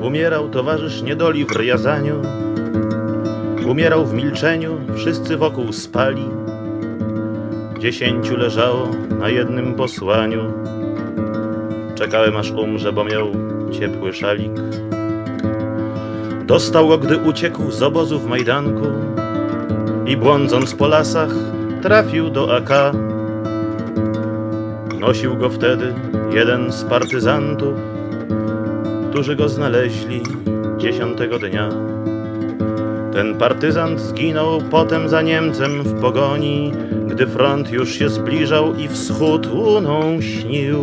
Umierał towarzysz niedoli w Riazaniu, umierał w milczeniu, wszyscy wokół spali. Dziesięciu leżało na jednym posłaniu. Czekałem aż umrze, bo miał ciepły szalik. Dostał go, gdy uciekł z obozu w Majdanku i błądząc po lasach trafił do AK. Nosił go wtedy jeden z partyzantów, którzy go znaleźli dziesiątego dnia. Ten partyzant zginął potem za Niemcem w pogoni, gdy front już się zbliżał i wschód łuną śnił.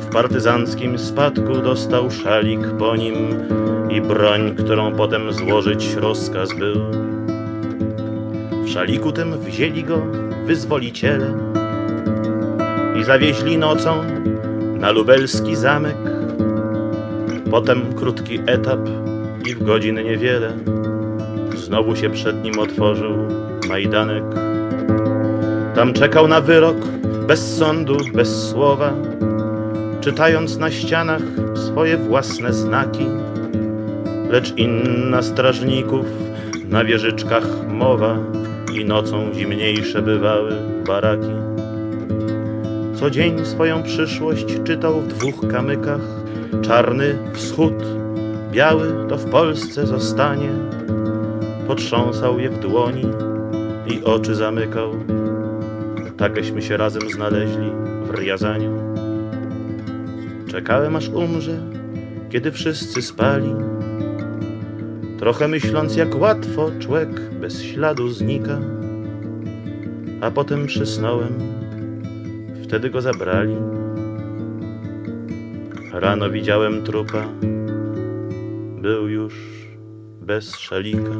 W partyzanckim spadku dostał szalik po nim i broń, którą potem złożyć rozkaz był. W szaliku tym wzięli go wyzwoliciele i zawieźli nocą na lubelski zamek. Potem krótki etap i w godziny niewiele znowu się przed nim otworzył Majdanek. Tam czekał na wyrok, bez sądu, bez słowa, czytając na ścianach swoje własne znaki. Lecz inna strażników na wieżyczkach mowa i nocą zimniejsze bywały baraki. Co dzień swoją przyszłość czytał w dwóch kamykach, czarny wschód, biały to w Polsce zostanie. Potrząsał je w dłoni i oczy zamykał. Takeśmy się razem znaleźli w Riazaniu. Czekałem aż umrze, kiedy wszyscy spali. Trochę myśląc, jak łatwo człowiek bez śladu znika. A potem przysnąłem, wtedy go zabrali. Rano widziałem trupa, był już bez szalika.